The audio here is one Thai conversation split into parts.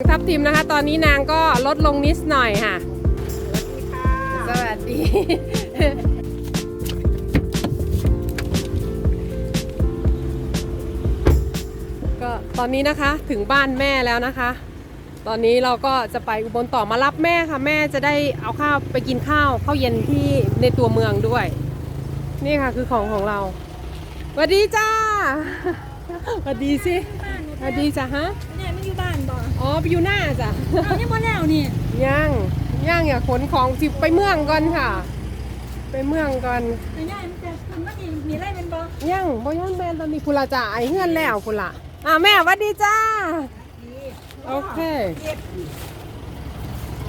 ทับทิมนะคะ ตอนนี้นางก็ลดลงนิดหน่อยค่ะ สวัสดีก็ตอนนี้นะคะถึงบ้านแม่แล้วนะคะ ตอนนี้เราก็จะไปอุบลต่อมารับแม่ค่ะ แม่จะได้เอาข้าวไปกินข้าวข้าวเย็นที่ในตัวเมืองด้วย นี่ค่ะคือของของเราสวัสดีจ้าสวัสดีสิสวัสดีจ้ะฮะเนี่ยไม่อยู่ บ้านบ่อ๋อไปอยู่หน้าจ้ะเอานี่มาแล้วนี่ย่างย่างอย่าขนของจิไปเมืองก่อนค่ะ ไปเมืองก่อนไอ้เนี่ยมันจะมันไม่มีมีอะไรเป็นบ่ย่างบ่ย่างแมนตอนนี้พุละจ่าไอเฮือนแล้วพุละอ่าแม่หวัดดีจ้าโอเค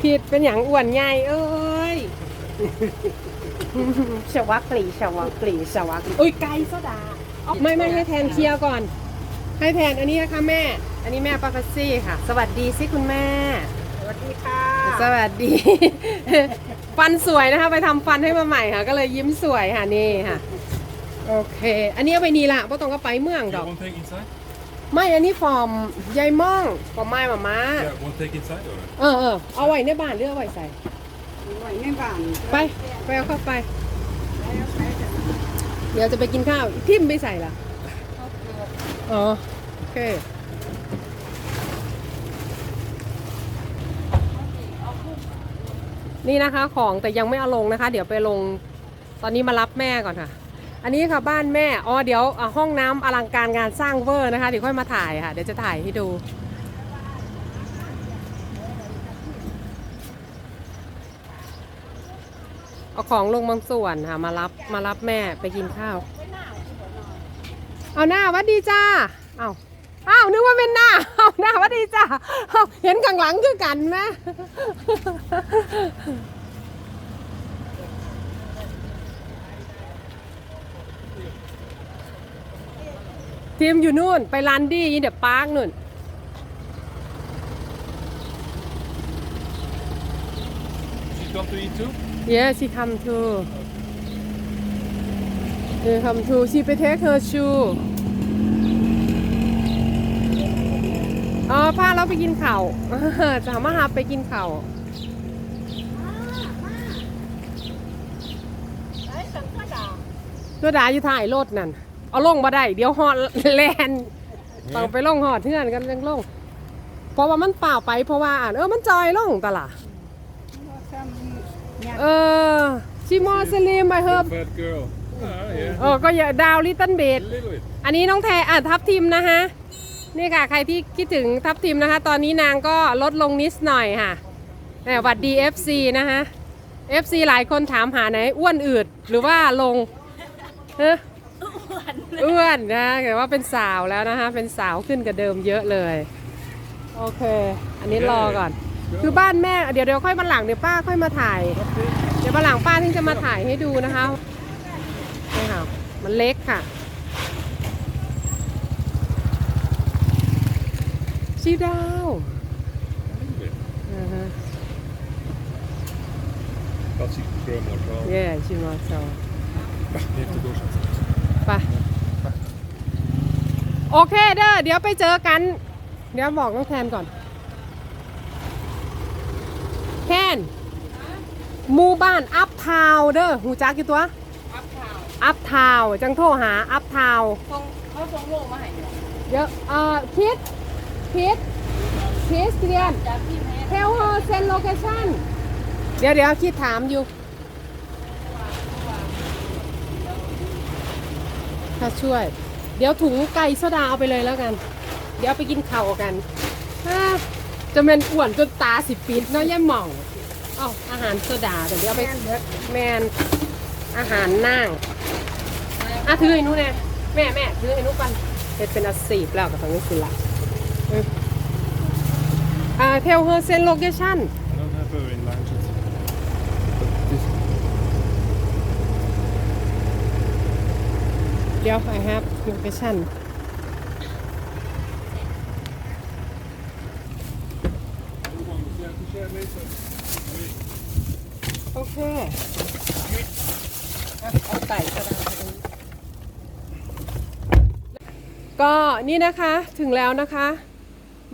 ผิดเป็นอย่างอ้วนใหญ่เอ้ยชวักกลีชวักกลีชวักกลีอุ้ยไก่โซดาเอาไม่ไม่ให้แทนเคลียร์ก่อน ให้แทนอันนี้นะคะแม่ อันนี้แม่ปาคัสซี่ค่ะ สวัสดีสิคุณแม่ สวัสดีค่ะ สวัสดี ฟันสวยนะคะ ไปทำฟันให้มาใหม่ค่ะ ก็เลยยิ้มสวยค่ะนี่ค่ะ โอเค อันนี้เอาไปนี่ละเพราะต้องก็ไปเมืองด Yeah, อก one take inside? ไม่ อันนี้ฟอร์มยายม่องฟอร์มไม้มาม่า Yeah, one take inside or? เออเออเอาไว้ในบ้านหรือเอาไว้ใส่ไว้ในบ้าน ไป ไปเอาเข้าไป เดี๋ยวจะไปกินข้าวทิมไปใส่ละ อ๋อโอเคนี่นะคะของแต่ยังไม่เอาลงนะคะ เดี๋ยวไปลงตอนนี้มารับแม่ก่อนค่ะ อันนี้ค่ะบ้านแม่อ๋อเดี๋ยวอะห้องน้ำอลังการงานสร้างเวอร์นะคะเดี๋ยวค่อยมาถ่ายค่ะ เดี๋ยวจะถ่ายให้ดู เอาของลงบางส่วนค่ะ มารับมารับแม่ไปกินข้าว เอาหน้าหวัดดีจ้าเอาอ้าวนึกว่าเป็นหน้าเอาหน้าหวัดดีจ้าเอาเห็นข้างหลังคือกันไหมทีมอยู่นู่น ไปรันดี้ยินเดอะปาร์คนู่น She come to eat too? Yes, she come too. She come too. She ไป take her shoe. อ๋อพาเราไปกินข้าวจะมาหาไปกินข้าวไอ้สังกะดาตัวดาอยู่ถ่ายรถนั่น เอาลงมาได้ เดี๋ยวหอดแลนต้องไปลงหอดเทื่อนกันจังลง เพราะว่ามันเปล่าไปเพราะว่าอ่านเออมันจอยลงตะล่ะเออชิมอสลิมไปเฮิบ Fat girl. Ah, yeah. เออก็อย่าดาวลิตเติ้ลเบด A little bit. อันนี้น้องแทอะทับทิมนะคะนี่ค่ะ ใครที่คิดถึงทับทิมนะคะ ตอนนี้นางก็ลดลงนิดหน่อยค่ะแต่หวัดดี FC นะคะ FC หลายคนถามหาไหนอ้วนอืดหรือว่าลงเอ้ออ้วนนะแต่ว่าเป็นสาวแล้วนะคะ เป็นสาวขึ้นกับเดิมเยอะเลย โอเค อันนี้รอก่อน คือบ้านแม่เดี๋ยวเดี๋ยวค่อยมาหลังเดี๋ยวป้าค่อยมาถ่าย เดี๋ยวมาหลังป้าที่จะมาถ่ายให้ดูนะคะนี่ค่ะ มันเล็กค่ะชีดาว A little bit. อ่าฮะ But she could grow more tall. เย่ชิมาซอ We have to go somewhere. ไปโอเคเด้อ เดี๋ยวไปเจอกัน เดี๋ยวบอกน้องแทนก่อน แทนหมู่บ้านอัพทาวเด้อหูจักกี่ตัว อัพข่าวอัพทาวจังโทรหาอัพทาวส่งเขาส่งโลมาให้อยู่เดี๋ยวเอ่อคิดคิดคิดเรียนจากพี่แม่ Tell her send location เดี๋ยวเดี๋ยวคิดถามอยู่ถ้าช่วย เดี๋ยวถุงไก่โซดาเอาไปเลยแล้วกัน เดี๋ยวไปกินข้าวกันอ่าจะเป็นอ้วนจนตาสิปิดเนาะย่าหม่องเอ้าอาหารโซดาเดี๋ยวเดี๋ยวเอาไปแมน อาหารนั่งอะถือไอ้นู้นแน่แม่แม่ถือไอ้นู้นกันเฮ็ดเป็นอาสีพแล้วกับทางนี้คือละเอออ่า tell her send location I don't have her in lounges. But this เดี๋ยว I have location Yeah, to share later. โอเค เอาไก่กระดาษไปตรงนี้ก็นี่นะคะถึงแล้วนะคะ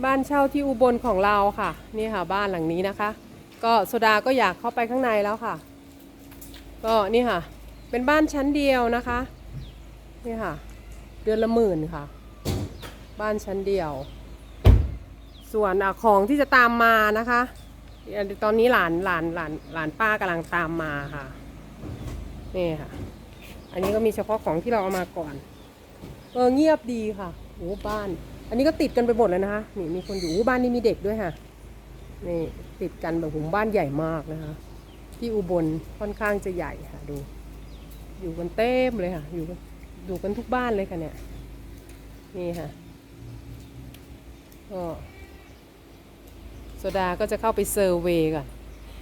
บ้านเช่าที่อุบลของเราค่ะ นี่ค่ะบ้านหลังนี้นะคะ ก็โซดาก็อยากเข้าไปข้างในแล้วค่ะ ก็นี่ค่ะ เป็นบ้านชั้นเดียวนะคะ นี่ค่ะ เดือนละหมื่นค่ะ บ้านชั้นเดียว ส่วนอของที่จะตามมานะคะ ตอนนี้หลานหลานหลานหลานป้ากำลังตามมาค่ะ นี่ค่ะ อันนี้ก็มีเฉพาะของที่เราเอามาก่อน เออเงียบดีค่ะโอ้บ้าน อันนี้ก็ติดกันไปหมดเลยนะคะ นี่มีคนอยู่อู้บ้านนี้มีเด็กด้วยค่ะ นี่ติดกันแบบหุมบ้านใหญ่มากนะคะ ที่อุบลค่อนข้างจะใหญ่ค่ะดู อยู่กันเต็มเลยค่ะ อยู่กันอยู่กันทุกบ้านเลยค่ะเนี่ย นี่ค่ะ ก็โซดาก็จะเข้าไปเซอร์เวย์ก่อน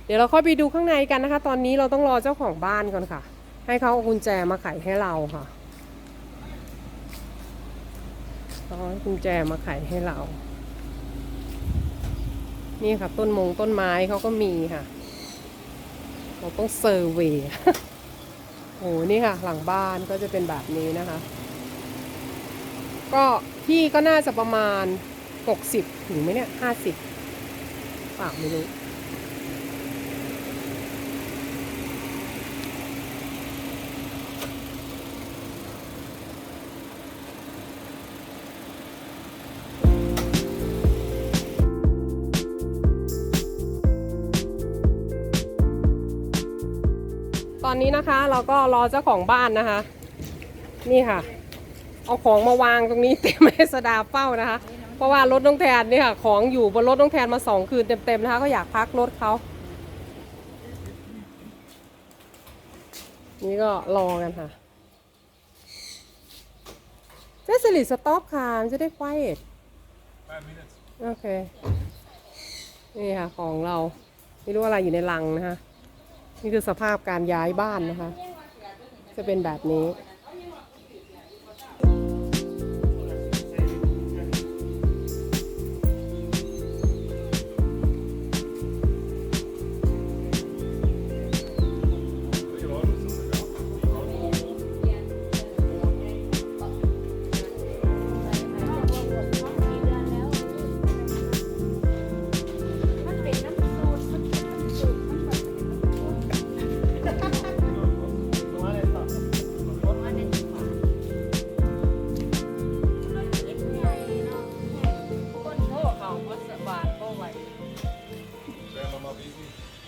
เดี๋ยวเราค่อยไปดูข้างในกันนะคะ ตอนนี้เราต้องรอเจ้าของบ้านก่อนค่ะ ให้เขาเอากุญแจมาไขให้เราค่ะเขาเอากุญแจมาไขให้เรา นี่ค่ะต้นมงต้นไม้เขาก็มีค่ะเราต้องเซอร์เวย์โอ้นี่ค่ะ หลังบ้านก็จะเป็นแบบนี้นะคะ ก็ที่ก็น่าจะประมาณ 60 ถึงไหมเนี่ย 50ป่าไม่รู้ อนนี้นะคะ เราก็รอเจ้าของบ้านนะคะ นี่ค่ะ เอาของมาวางตรงนี้เต็มให้สดาเฝ้านะคะ เพราะว่ารถน้องแทนนี่ค่ะของอยู่บนรถน้องแทนมาสองคืนเต็มๆนะคะ ก็อยากพักรถเขานี่ก็รอกันค่ะเจสลิสต็อปค่ะมันจะได้ไฟเอ็ด Five minutes. โอเค นี่ค่ะ ของเรา ไม่รู้อะไรอยู่ในลังนะคะ นี่คือสภาพการย้ายบ้านนะคะ จะเป็นแบบนี้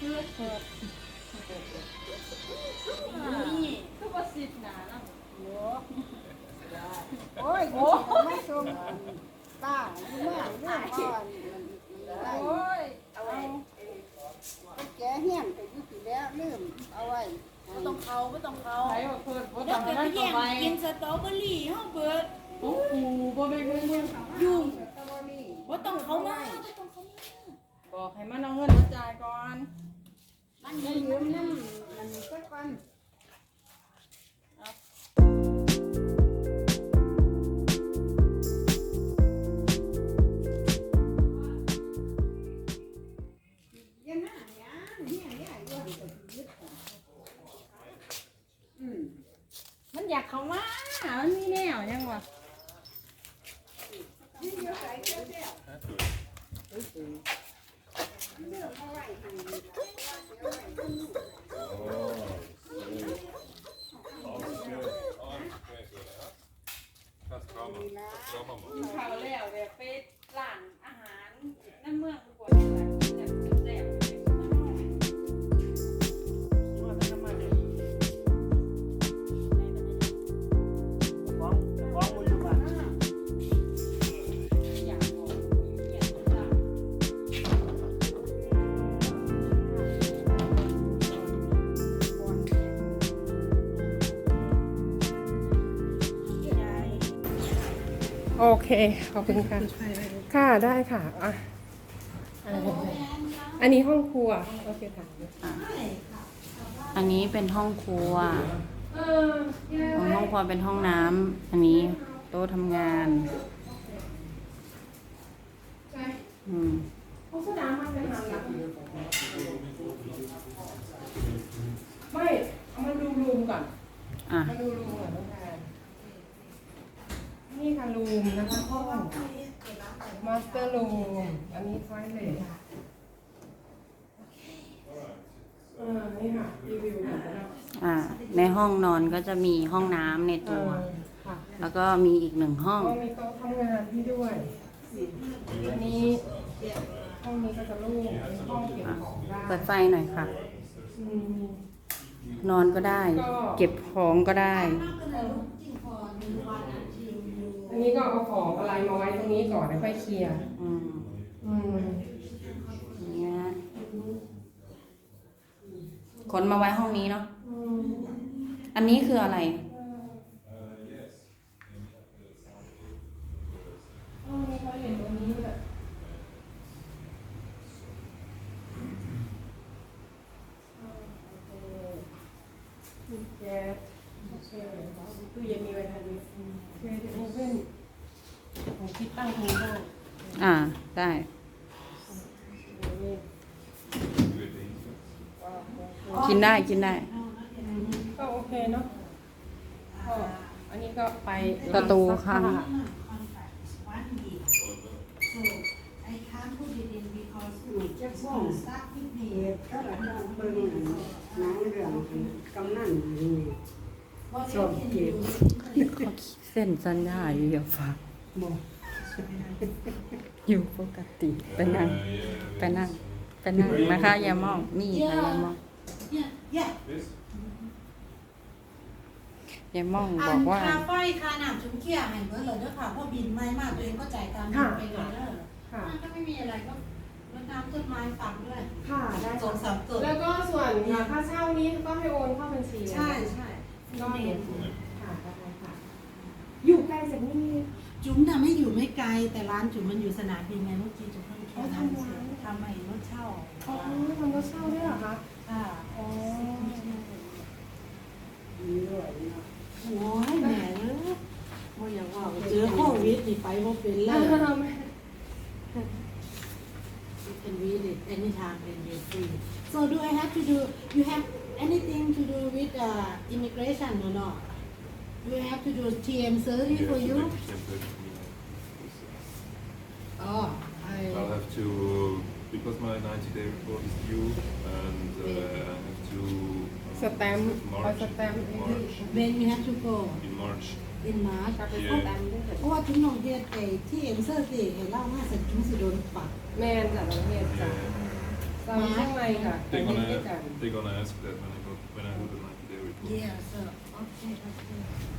busy. โอ้ยโอ้ไม่ส่งป้าอยู่เมื่อเรื่องก่อนโอ้ยเอาไว้แกเฮี้ยนไปยู่ที่แล้วลืมเอาไว้ไม่ต้องเขาไม่ต้องเขาใช้แบบเพิ่นบ่แล้ต้วองก็นั่งแย่ต่องไปกินสตรอเบอรี่เฮาเบิดโอ้โหบ่แม่นเงินยุ่ เขามามันมีแนวยังวะ Fast Trauma. Fast Trauma mal. เขาแล้วแบบไปร้านอาหารน้ำเมือง เค ขอบคุณค่ะ ค่ะได้ค่ะอะอ่าอันนี้ห้องครัว โอเคค่ะ อันนี้เป็นห้องครัวเออห้องครัวเป็นห้องน้ำอันนี้โต๊ะทำงานอืมห้องสนามมันเป็นหางหลังไม่ เอามาดูรูมก่อน อะมาดูรูมก่อน น้องแทนนี่ค่ะรูมนะคะห้องมาสเตเตอร์รูมอันนี้ไฟเลยเออนี่ค่ะรีวิวหน่อยนะอ่า ในห้องนอนก็จะมีห้องน้ำในเอตัว อค่ะแล้วก็มีอีกหนึ่งห้อง ก็มีโต๊ะทำงานที่ด้วยอันนี้ห้องนี้ก็จะโล่งเป็นห้องเก็บของได้เปิดไฟหน่อยค่ะ อืมนอนก็ได้ก็เก็บของก็ได้อันนี้ ก็เอาของอะไรมาไว้ตรงนี้ก่อนแล้วค่อยเคลียร์อืมอืมอย่างเงี้ยขนมาไว้ห้องนี้เนาะ อืมอันนี้คืออะไร ห้องนี้เขาเห็นตรงนี้แหละอ่าโอเคมี แก๊สโอเคตู้เย็นมีไว้ทันทีโอเคเดี๋ยวโอเว่นผมคิดตั้งตรงนี้ได้อ่า ได้นี่กินได้กินได้ ก็โอเคเนาะก็อันนี้ก็ไปประตูค่ะซักผ้า I can't put it in because it just won't start with me ก็ระดับเบิ่งหนังเรื่องกำนันนี่ สอบเก็บเขาเส้นสัญญาอยู่อย่าฝากบ่อยู่ปกติไปนั่งไปนั่งไปนั่งนะคะอย่ามองนี่ค่ะอย่ามอง Yeah, yeah. อย่ามองอับอนกว่าค่าไฟค่าน้ำชุมเขี้ยให้เบิดเลยเด้อค่ะเพราะบินไม่มากตัวเองก็จ่ายตามบินไปเลยเด้อค่ะมันก็ไม่มีอะไรก็รดน้ำต้นไม้ฝักด้วยค่ะได้สองสามต้นแล้วก็ส่วนค่าเช่านี้ก็ให้โอนเข้าบัญชีใช่ใช่ ก็เห็นค่ะได้ค่ะ อยู่ใกล้จากนี่จุ๋มน่ะไม่อยู่ไม่ไกล แต่ร้านจุ๋มมันอยู่สนามบินไงเมื่อกี้จุ๋มเพิ่งแค่นั้นเฉยทำไมรถเช่าอ๋อทำรถเช่าด้วยเหรอคะค่ะอ๋อโอ้ยแหม่เอ้ยโอ้ยอย่าว่าเจอโควิดนี่ไปบ่เป็นเลย You can read it anytime and you're free. So do I have to do, you have anything to do with uh, immigration or not? Do I have to do TM survey for you? Oh, I'll I, have to, because my 90 day report is due, and uh, I have to. สแตมป์เอาสแตมป์ March. when you have to go In March. in March? กลับไปสแตมป์ด้วยเพราะว่าจุ๊มลองเรียนไอ้ที่เอ็มเซอร์สิเห็นเล่ามาเสร็จจุ๊มสิโดนปรับแม่นจากประเทศจ้ะ Yeah. สา มข้างในค่ะ They're ด้วย gonna, กัน they're gonna ask that when I go, when I do the 90 day report. Yeah, so, okay, okay.